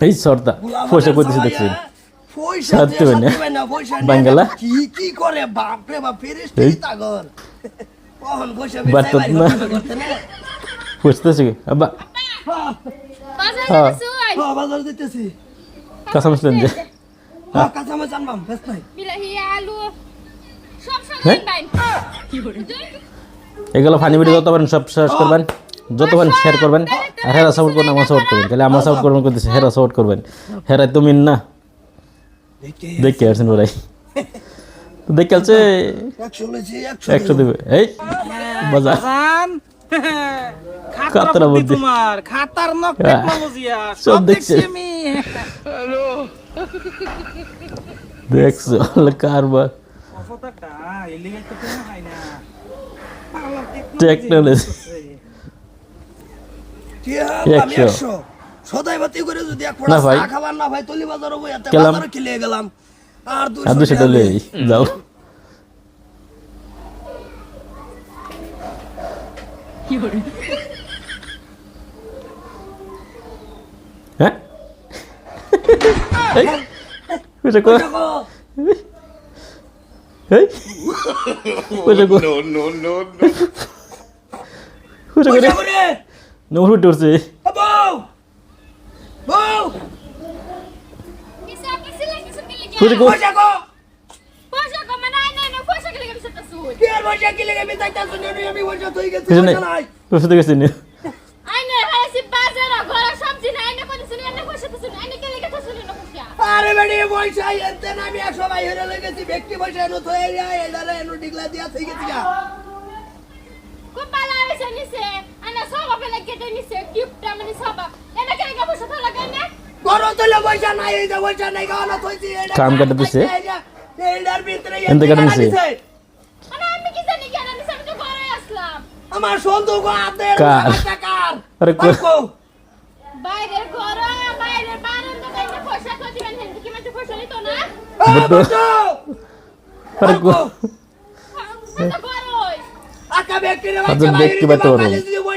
এই সর্দা পয়সা করতেছে দেখছেন পয়সা সাথে হয় না? হয় বাঙ্গালা? কি কি করে? বাপ রে বাপ এই। তাগর কখন পয়সা বেচাই না। করতে না বুঝতেছি আব্বা। হ্যাঁ, বাজারে হ্যাঁ। গেছো আই? হ্যাঁ, বাজার দিতেছি কাঁচা মাছ লেন যে হ্যাঁ, কাঁচামাচ আনবাম বেশ নাই। বিলাহি আলু সব হ্যাঁ? সমান বাইন এগুলো ফানি ভিডিও যত পারেন সব শেষ করবেন। যত পারেন শেয়ার করবেন আর হেরা সাপোর্ট করবেন আমার সাপোর্ট করবেন তাহলে আমার সাপোর্ট করবেন করতেছে হেরা সাপোর্ট করবেন। হেরা তুমি না। দেখে আসছেন ওরাই। তো দেখে আছে একশো দেবে। এই বাজার। খাতার বুদ্ধি। তোমার খাতার হ্যাঁ। টেকনোলজি আর সব দেখছে। দেখছি আমি। দেখছ কারবার। তো কোনো হয় না। টেকনোলজি একশো। একশো। সদাই বাতি করে যদি এক ফোঁটা চা খাবার না ভাই তলি বাজার হব এতে। বাজারে গেলাম? আর দুশো টাকা যাও। হ্যাঁ? এই, পয়সা কো দেখো, এই পয়সা কো পয়সা করে। পয়সা করে ফুটে উঠছে। আর বেডি পয়সা এতে না আমি ভাই হেরে লেগেছি ব্যক্তি পয়সা এনো তো এই এদারে এনো ডিগলা দিয়া થઈ গেছি কেটে নিছে কিপটা মানে সব এনে কিলে গেছে পয়সা তো লাগাই না বড় তোলে পয়সা নাই এই যে পয়সা নাই গানা থইছি কাম কাটে দিছে? এইটার ভিতরে এনতে কাটে কাটে আমি কি জানি কেন আমি তো ঘরে আসলাম। আমার সন্দুক হাতে কার? কার? আরে কো- কো বাইরের ঘর বাইরের বারান্দা কাইতে পয়সা তো দিবেন হেন কি মানে পয়সা নিত না? আরে কো আমি তো ঘর হই আকা ব্যক্তি রে আচ্ছা, ব্যক্তি।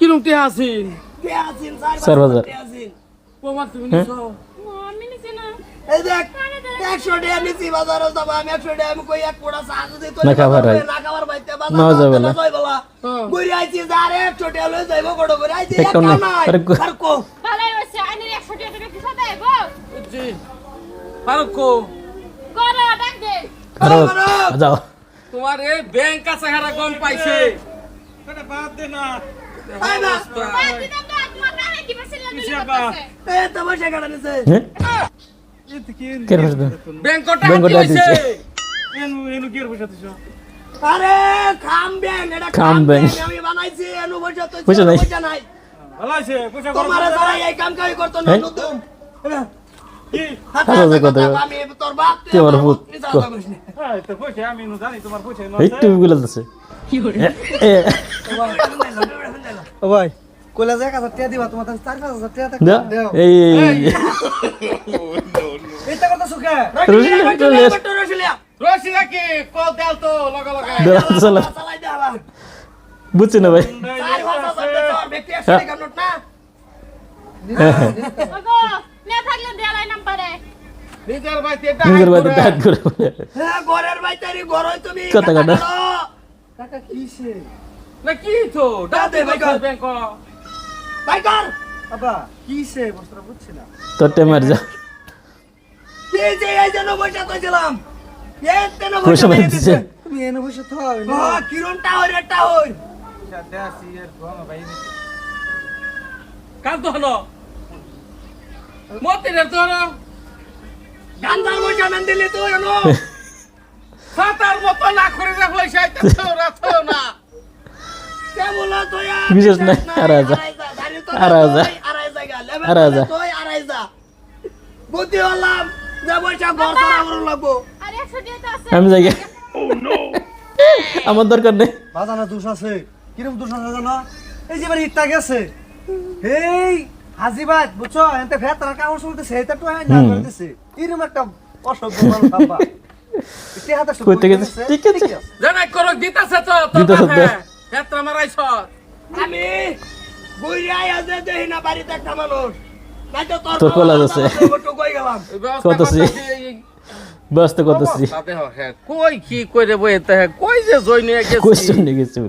কিরম তে কে আছেন, চার চার বাক্স হাজার। কে আছেন? তোমার তুমি হ্যাঁ? নিছো আমি নিছি না এই দেখ, একশো টাকা নিছি বাজারে যাব, আমি একশো টাকা আমি কই এক পোড়া চা যদি তোর না খাবার বাজারে না খাবার বাইতে বাজার না যাবে না না। যাই বলা। হ্যাঁ। আইছি যে আরে একশো টাকা লই যাইবো কটো করে আইছি নাই। নাই। আরে কো- আর কো? ভালোই হইছে আইনে 100 টাকা কিছু দেব জি পারকো করো ডাক দে আরও করো। যাও তোমার এই ব্যাংক কাছে হারা গম পাইছে এটা বাদ দে না পয়সা নাই। তোমার এই কাম কাজ করতো না ভাই কইলা যে এক হাজার টাকা দিবা তোমার থাকবে। দেও। এই কথা সুখে? রাখি কল দেল তো লগা লগা। চালা চালাই দে আলা। বুঝছি না ভাই। চার নোট না? ওগো না থাকলে দেলাই নাম্বারে নিজের বাড়িতে ডাক করে। হ্যাঁ, ঘরের বাইতারি ঘরই তুমি। কথা কাটা। টাকা কিসে? না কি তো? দাদে ভাই কর। ব্যাংক ভাই কর। আবা কিসে? বস্ত্র বুঝছি না। তোর টেমার যা। এই যে এই জন্য বসে তো ছিলাম এই তেন বসে মেরে মেরে দিছে? তুমি এনে বসে থাও ও কিরণ টাওয়ার রে টাওয়ার। কাল তো হলো। মতিরের তো হলো গান্ধার বসে মেন দিলি তুই এনো সাতার মতো না করে রাখলে সাইতে রাখো না। কেবল তুই বিশেষ নাই, আড়াই যা। তুই বুদ্ধি হলাম বসে ঘর লাগবো। আমি যাই আমার দরকার নেই। বাজানো দোষ আছে। কিরম দোষ আছে জানো? এই যে এবার ইটটা গেছে। এই হাজিবাদ বুঝছ? এতে ভেতরা কাগজ চলতেছে এটা তো না হুম। করে দিছে। এরকম একটা অসভ্য মানুষ বাবা ইটে হাতে শুধু কইতে গেছে, ঠিক আছে। জানাই করো দিতাছে তো তো। হেত্রা মারাইছ আমি বুড়ি আই আছে দেহি না বাড়িতে একটা মানুষ। নাই তো তোর তোর কলাজ আছে। ওটু কই গেলাম? কতছি? ব্যস্ত করতেছি। কই কি করে বই কই যে জয় নিয়ে গেছি? কোয়েশ্চন নিয়ে গেছে বলে?